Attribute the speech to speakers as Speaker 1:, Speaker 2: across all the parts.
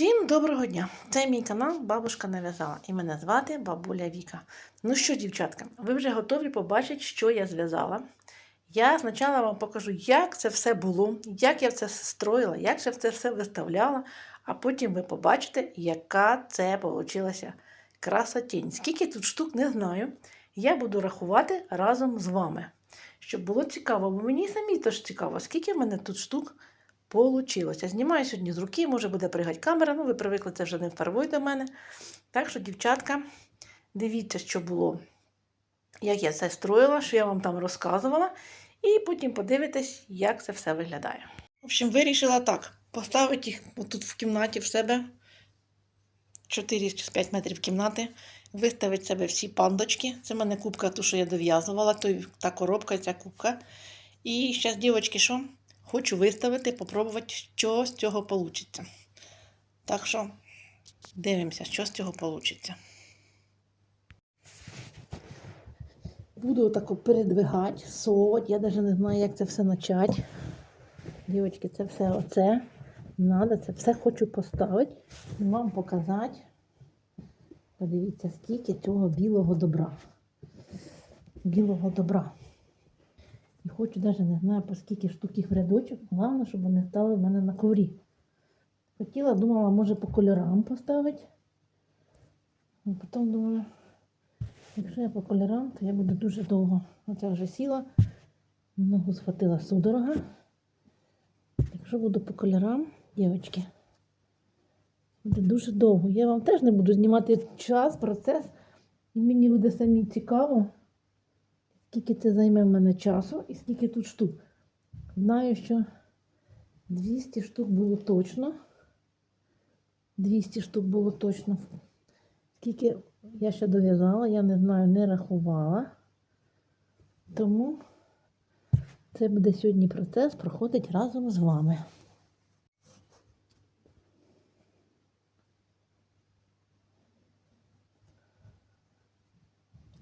Speaker 1: Всім доброго дня! Це мій канал Бабушка нав'язала і мене звати Бабуля Віка. Ну що, дівчатка, ви вже готові побачити, що я зв'язала. Я спочатку вам покажу, як це все було, як я це строїла, як я це все виставляла, а потім ви побачите, яка це вийшла красотінь. Скільки тут штук, не знаю. Я буду рахувати разом з вами. Щоб було цікаво, бо мені самі теж цікаво, скільки в мене тут штук Получилося. Знімаю сьогодні з руки, може буде пригати камера, ну ви привикли це вже не впервой до мене. Так що, дівчатка, дивіться, що було, як я це строїла, що я вам там розказувала, і потім подивитесь, як це все виглядає. В общем, вирішила так: поставити їх тут в кімнаті в себе 4 чи 5 метрів кімнати, виставити в себе всі пандочки. Це в мене кубка, ту, що я дов'язувала, та коробка, ця кубка. І зараз, дівчатки, що? Хочу виставити, попробувати, що з цього вийде. Так що дивимося, що з цього вийде. Буду отако передвигати, совати. Я навіть не знаю, як це все почати. Дівчатки, це все оце. Надо, це все хочу поставити і вам показати. Подивіться, скільки цього білого добра. Білого добра. І хочу навіть не знаю, по скільки штук їх в рядочок. Головне, щоб вони стали в мене на коврі. Хотіла, думала, може по кольорам поставити. А потім думаю, якщо я по кольорам, то я буду дуже довго. Оце вже сіла, ногу схватила судорога. Якщо буду по кольорам, дівчатки, буде дуже довго. Я вам теж не буду знімати час, процес. І мені буде самі цікаво скільки це займе в мене часу і скільки тут штук. Знаю, що 200 штук було точно. 200 штук було точно. Скільки я ще дов'язала, я не знаю, не рахувала. Тому це буде сьогодні процес проходить разом з вами.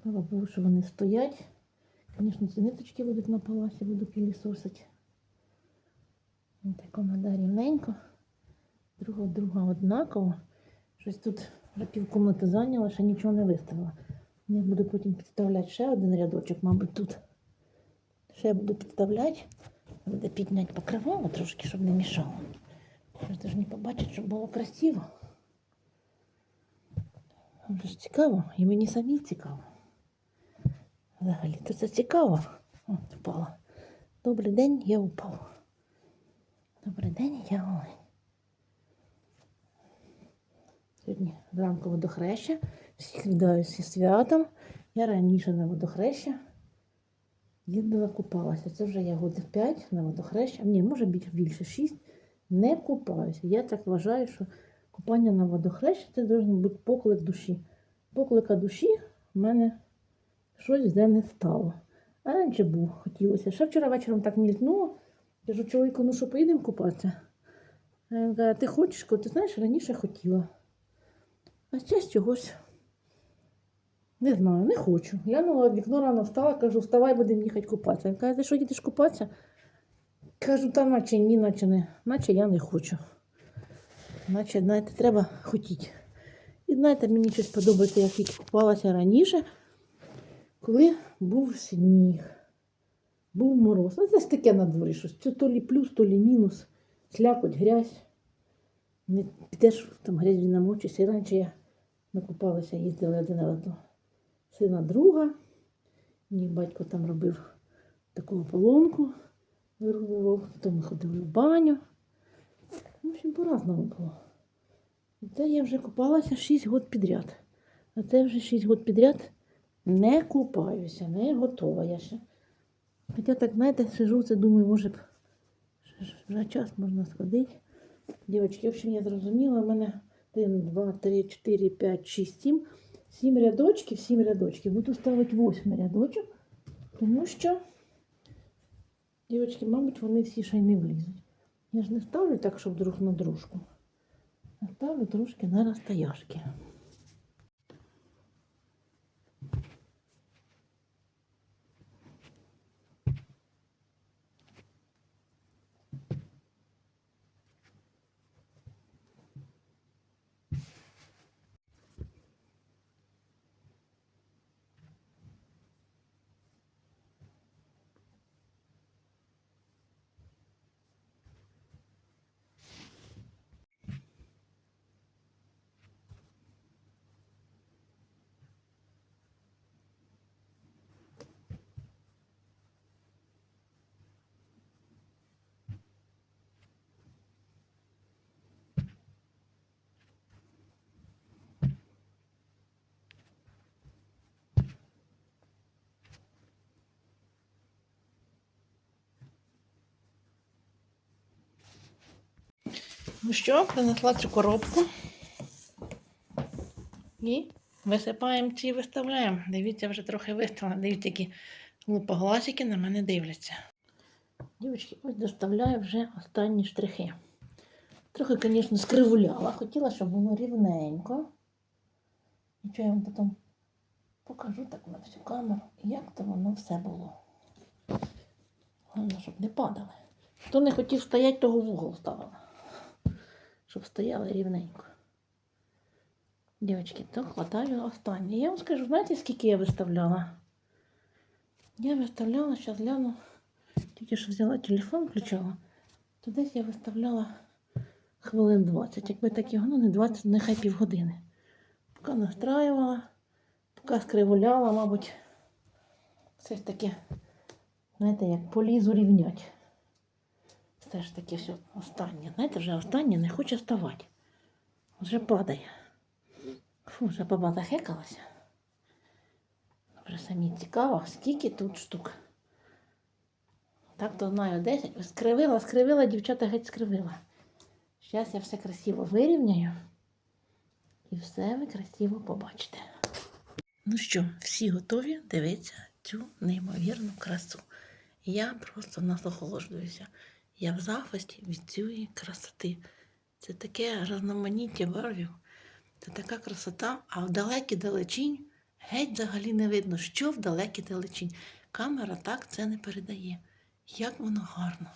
Speaker 1: Слава Богу, що вони стоять. Звісно, ці ниточки будуть на паласі, буду пілісосити. Так вона рівненько. Друга друга однаково. Щось тут вже півкомнати зайняла, ще нічого не виставила. Я буду потім підставляти ще один рядочок, мабуть, тут. Ще я буду підставляти. Буде підняти покривало трошки, щоб не мішало. Вже ж не побачить, щоб було красиво. Вже ж цікаво, і мені самі цікаво. Взагалі, то це цікаво. О, впала. Добрий день, я упав. Добрий день, я олень. Сьогодні зранку водохреща. Всіх вітаю зі святом. Я раніше на водохреща їздила, купалася. Це вже я годин 5 на водохреща. Ні, може більше 6. Не купаюся. Я так вважаю, що купання на водохреща це має бути поклик душі. Поклика душі в мене щось де не стало. А раніше був, хотілося. Ще вчора вечором так мількнуло. Кажу, чоловіку, ну що, поїдемо купатися? Він каже, ти хочеш, ти знаєш, раніше хотіла. А зараз чогось не знаю, не хочу. Глянула вікно рано встала, кажу, вставай, будемо їхати купатися. Він каже, ти що, їдеш купатися? Кажу, та наче ні, наче не, наче я не хочу. Наче, знаєте, треба хотіти. І знаєте, мені щось подобається, як купалася раніше коли був сніг, був мороз. Ну, це ж таке на дворі щось. Це то лі плюс, то лі мінус, слякоть, грязь. Не підеш там грязь намочишся. І раніше я накупалася, їздила один раз до сина друга. Мій батько там робив таку поломку, вирубував, потім ми ходили в баню. В общем, по-разному було. І це я вже купалася 6 років підряд. А це вже 6 років підряд не купаюся, не готова я ще. Хоча так, знаєте, сижу, це думаю, може б вже час можна сходити. Дівчатки, в общем, я зрозуміла, у мене 1, 2, 3, 4, 5, 6, 7. 7 рядочків, 7 рядочків. Буду ставити 8 рядочок, тому що, дівчатки, мабуть, вони всі ще й не влізуть. Я ж не ставлю так, щоб друг на дружку. А ставлю трошки на розстояшки. Ну що, принесла цю коробку. І висипаємо ці і виставляємо. Дивіться, вже трохи виставила. Дивіться, які лупоглазики на мене дивляться. Дівчатки, ось доставляю вже останні штрихи. Трохи, звісно, скривуляла. Хотіла, щоб було рівненько. Нічого я вам потім покажу так на всю камеру, як то воно все було. Головне, щоб не падали. Хто не хотів стояти, того в угол ставила. Щоб стояли рівненько. Дівчатки, то хватаю останнє. Я вам скажу, знаєте, скільки я виставляла? Я виставляла, зараз гляну, тільки що взяла телефон, включала, то десь я виставляла хвилин 20. Якби так його, ну не 20, нехай півгодини. Поки настраювала, поки скривуляла, мабуть, все ж таки, знаєте, як полізу рівнять. Все ж таки все останнє. Знаєте, вже останнє не хоче ставати. Вже падає. Фу, вже баба захекалася. Вже самі цікаво, скільки тут штук. Так то знаю 10. Скривила, скривила, дівчата геть скривила. Зараз я все красиво вирівняю. І все ви красиво побачите. Ну що, всі готові дивитися цю неймовірну красу. Я просто насолоджуюся. Я в захваті від цієї красоти. Це таке різноманіття барвів. Це така красота, а в далекій далечінь геть взагалі не видно, що в далекій далечінь. Камера так це не передає. Як воно гарно.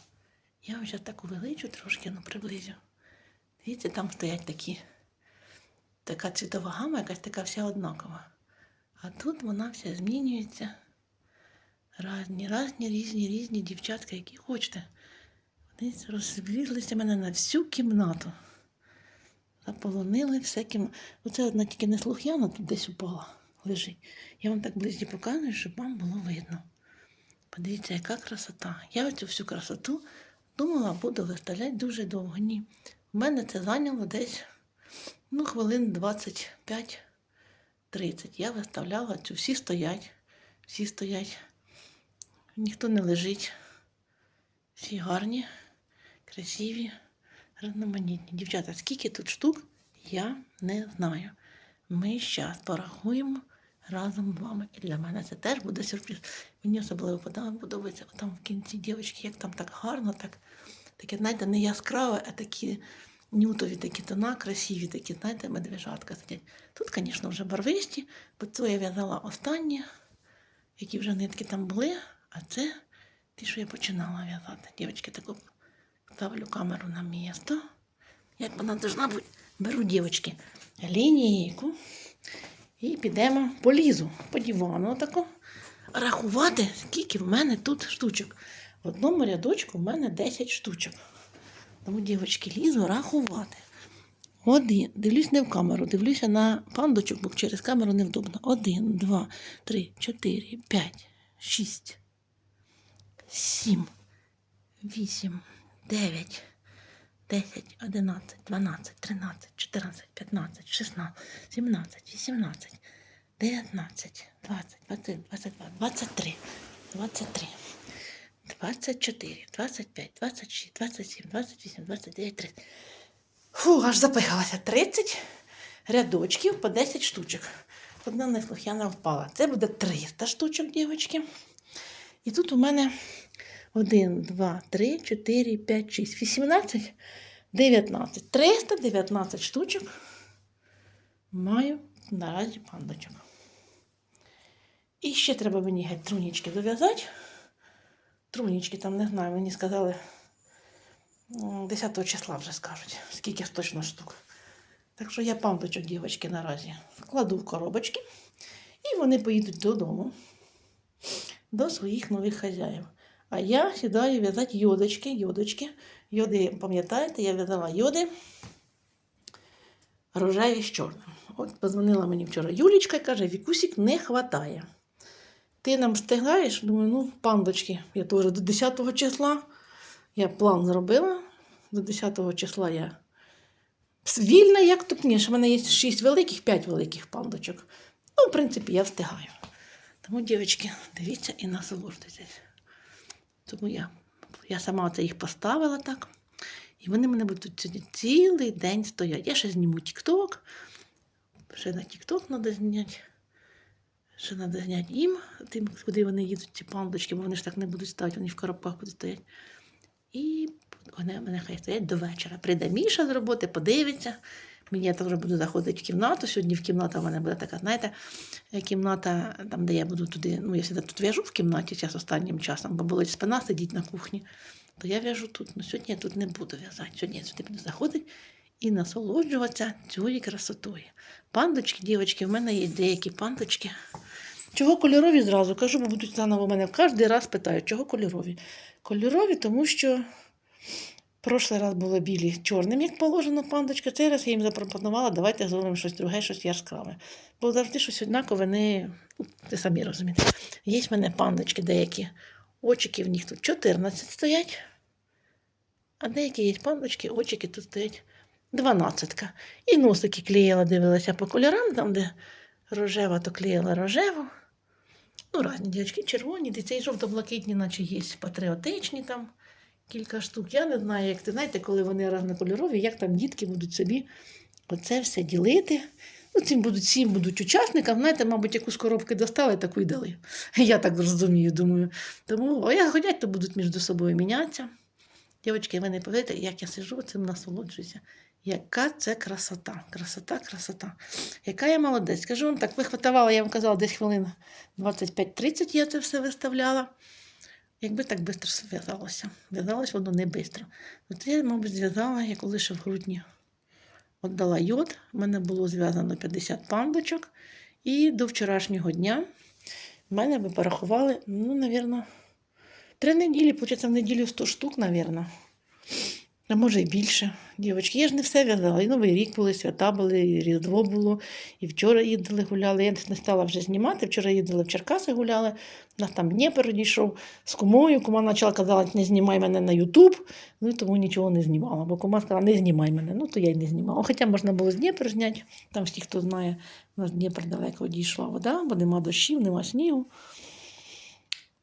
Speaker 1: Я зараз так увеличу трошки, ну приблизю. Дивіться, там стоять такі, така цвітова гама, якась така вся однакова. А тут вона вся змінюється. Разні, разні, різні, різні дівчатка, які хочете. Вони розлізлися мене на всю кімнату. Заполонили все кімнату. Оце одна тільки неслухняна тут десь упала, лежить. Я вам так близько показую, щоб вам було видно. Подивіться, яка красота. Я оцю всю красоту думала, буду виставляти дуже довго. Ні. У мене це зайняло десь ну, хвилин 25-30. Я виставляла цю, всі стоять, всі стоять, ніхто не лежить. Всі гарні, красиві, різноманітні. Дівчата, скільки тут штук, я не знаю. Ми зараз порахуємо разом з вами. І для мене це теж буде сюрприз. Мені особливо подобається- там в кінці дівчатки, як там так гарно, так, таке, знаєте, не яскраве, а такі нютові такі тона, красиві, такі, знаєте, медвежатка сидять. Тут, звісно, вже барвисті, бо це я в'язала останні, які вже нитки там були, а це ті, що я починала в'язати. Дівчатки, таку ставлю камеру на місто. Як вона должна бути, беру дівчатки лінійку і підемо по лізу, по дивану тако, рахувати, скільки в мене тут штучок. В одному рядочку в мене 10 штучок. Тому, дівчатки, лізу рахувати. Один. Дивлюсь не в камеру, дивлюся на пандочок, бо через камеру невдобно. Один, два, три, чотири, п'ять, шість, сім, вісім, дев'ять, десять, одинадцять, дванадцять, тринадцять, чотирнадцять, п'ятнадцять, шістнадцять, сімнадцять, вісімнадцять, дев'ятнадцять, двадцять, двадцять, двадцять два, двадцять три, двадцять три. 24, 25, 26, 27, 28, 29, 30. Фу, аж запихалася. 30 рядочків по 10 штучок. Одна неслухняна впала. Це буде 300 штучок, дівчатки. І тут у мене 1, 2, 3, 4, 5, 6, 18, 19. 319 штучок маю наразі пандочок. І ще треба мені геть трунічки дов'язати. Трунічки там не знаю, мені сказали 10 числа вже скажуть, скільки точно штук. Так що я пампочок, дівчатки, наразі складу в коробочки, і вони поїдуть додому до своїх нових хазяїв. А я сідаю в'язати йодочки, йодочки. Йоди, пам'ятаєте, я в'язала йоди рожеві з чорним. От позвонила мені вчора Юлічка і каже, Вікусік не хватає. Ти нам встигаєш? Думаю, ну, пандочки, я теж до 10 числа. Я план зробила. До 10 числа я вільна, як тут ні. У мене є 6 великих, 5 великих пандочок. Ну, в принципі, я встигаю. Тому, дівчатки, дивіться і насолоджуйтесь. Тому я, я сама це їх поставила так. І вони мене будуть сьогодні цілий день стоять. Я ще зніму TikTok. Ще на TikTok треба зняти. Ще треба зняти їм, тим, куди вони їдуть, ці пандочки, бо вони ж так не будуть стояти, вони в коробках будуть стояти. І вони мене хай стоять до вечора. Прийде Міша з роботи, подивиться. Мені я теж буду заходити в кімнату. Сьогодні в кімната в мене буде така, знаєте, е, кімната, там, де я буду туди. Ну, я завжди тут в'яжу в кімнаті зараз останнім часом, бо болить спина сидіть на кухні. То я в'яжу тут. Ну, сьогодні я тут не буду в'язати. Сьогодні я сюди буду заходити і насолоджуватися цією красотою. Пандочки, дівчатки, в мене є деякі пандочки. Чого кольорові зразу? Кажу, бо будуть заново мене кожен раз питають, чого кольорові. Кольорові, тому що прошлий раз були білі чорним, як положено, пандочка. Цей раз я їм запропонувала, давайте зробимо щось друге, щось яскраве. Бо завжди щось однакове, не, ну, ви самі розумієте. Є в мене пандочки деякі. Очики в них тут 14 стоять. А деякі є пандочки, очики тут стоять 12. І носики клеїла, дивилася по кольорам, там, де рожева, то клеїла рожеву. Ну, різні дівчатки, червоні, де цей жовто-блакитні, наче є патріотичні там кілька штук. Я не знаю, як ти знаєте, коли вони різнокольорові, як там дітки будуть собі оце все ділити. Ну, цим будуть всім будуть учасникам, знаєте, мабуть, яку з коробки достали, таку й дали. Я так розумію, думаю. Тому, а як ходять, то будуть між собою мінятися. Дівчатки, ви не повірите, як я сижу, цим насолоджуюся. Яка це красота, красота, красота. Яка я молодець. Скажу вам так, вихватувала, я вам казала, десь хвилин 25-30 я це все виставляла. Якби так швидко зв'язалося. В'язалось воно не швидко. От я, мабуть, зв'язала, я коли в грудні Отдала йод. в мене було зв'язано 50 памбочок. І до вчорашнього дня в мене ви порахували, ну, мабуть, три неділі, получається, в неділю 100 штук, мабуть. А може і більше. Дівчатки, я ж не все в'язала. І Новий рік були, свята були, і Різдво було, і вчора їздили, гуляли. Я не стала вже знімати. Вчора їздили в Черкаси, гуляли. У нас там Дніпро дійшов з кумою. Кума почала казати, не знімай мене на Ютуб. Ну і тому нічого не знімала. Бо кума сказала, не знімай мене. Ну то я й не знімала. Хоча можна було з Дніпра зняти. Там всі, хто знає, у нас Дніпр далеко дійшла вода, бо нема дощів, нема снігу.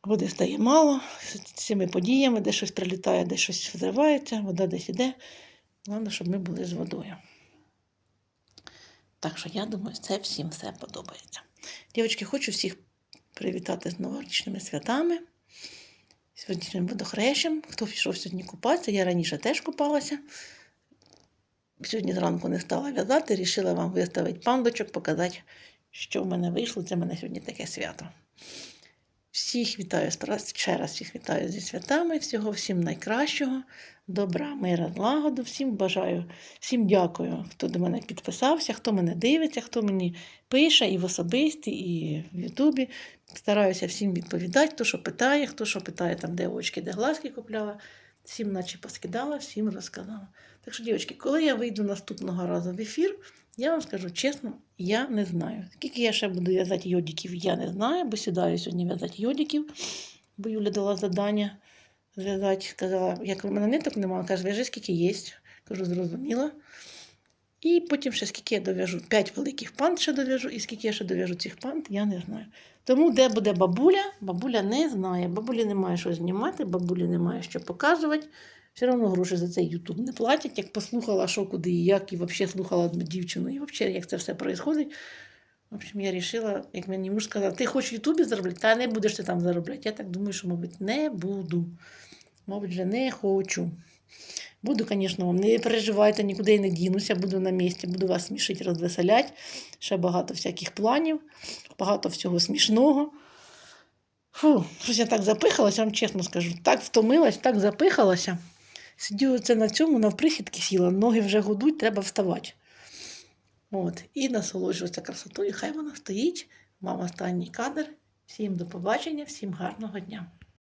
Speaker 1: Води стає мало з цими подіями, де щось прилітає, де щось взривається, вода десь іде. Головне, щоб ми були з водою. Так що я думаю, це всім все подобається. Дівчатки, хочу всіх привітати з новорічними святами, сьогоднішнім водохрещем. Хто пішов сьогодні купатися, я раніше теж купалася. Сьогодні зранку не стала в'язати, рішила вам виставити пандочок, показати, що в мене вийшло. Це в мене сьогодні таке свято. Всіх вітаю ще раз всіх вітаю зі святами, всього всім найкращого, добра, мира, злагоду. Всім бажаю, всім дякую, хто до мене підписався, хто мене дивиться, хто мені пише і в особисті, і в Ютубі. Стараюся всім відповідати, хто що питає, хто що питає, там, де очки, де глазки купляла. Всім, наче поскидала, всім розказала. Так що, дівчатки, коли я вийду наступного разу в ефір, я вам скажу чесно, я не знаю. Скільки я ще буду в'язати йодиків, я не знаю, бо сідаю сьогодні в'язати йодиків, бо Юля дала завдання зв'язати. Сказала, як у мене ниток немає, каже, в'яжи, скільки є. Кажу, зрозуміла. І потім ще скільки я дов'яжу, п'ять великих пант ще дов'яжу, і скільки я ще дов'яжу цих пант, я не знаю. Тому де буде бабуля, бабуля не знає. Бабулі немає що знімати, бабулі немає що показувати. Все одно гроші за цей Ютуб не платять. Як послухала, що куди і як, і взагалі слухала одну дівчину, і взагалі, як це все відбувається. В общем, я вирішила, як мені муж сказав, ти хочеш в Ютубі заробляти, та не будеш ти там заробляти. Я так думаю, що, мабуть, не буду. Мабуть, вже не хочу. Буду, звісно, вам не переживайте, нікуди я не дінуся, буду на місці, буду вас смішити, розвеселяти. Ще багато всяких планів, багато всього смішного. Фу, щось я так запихалася, вам чесно скажу. Так втомилась, так запихалася. Сидю це на цьому, навприсідки сіла, ноги вже гудуть, треба вставати. От, І насолоджуватися красотою. Хай вона стоїть. Мама останній кадр. Всім до побачення, всім гарного дня.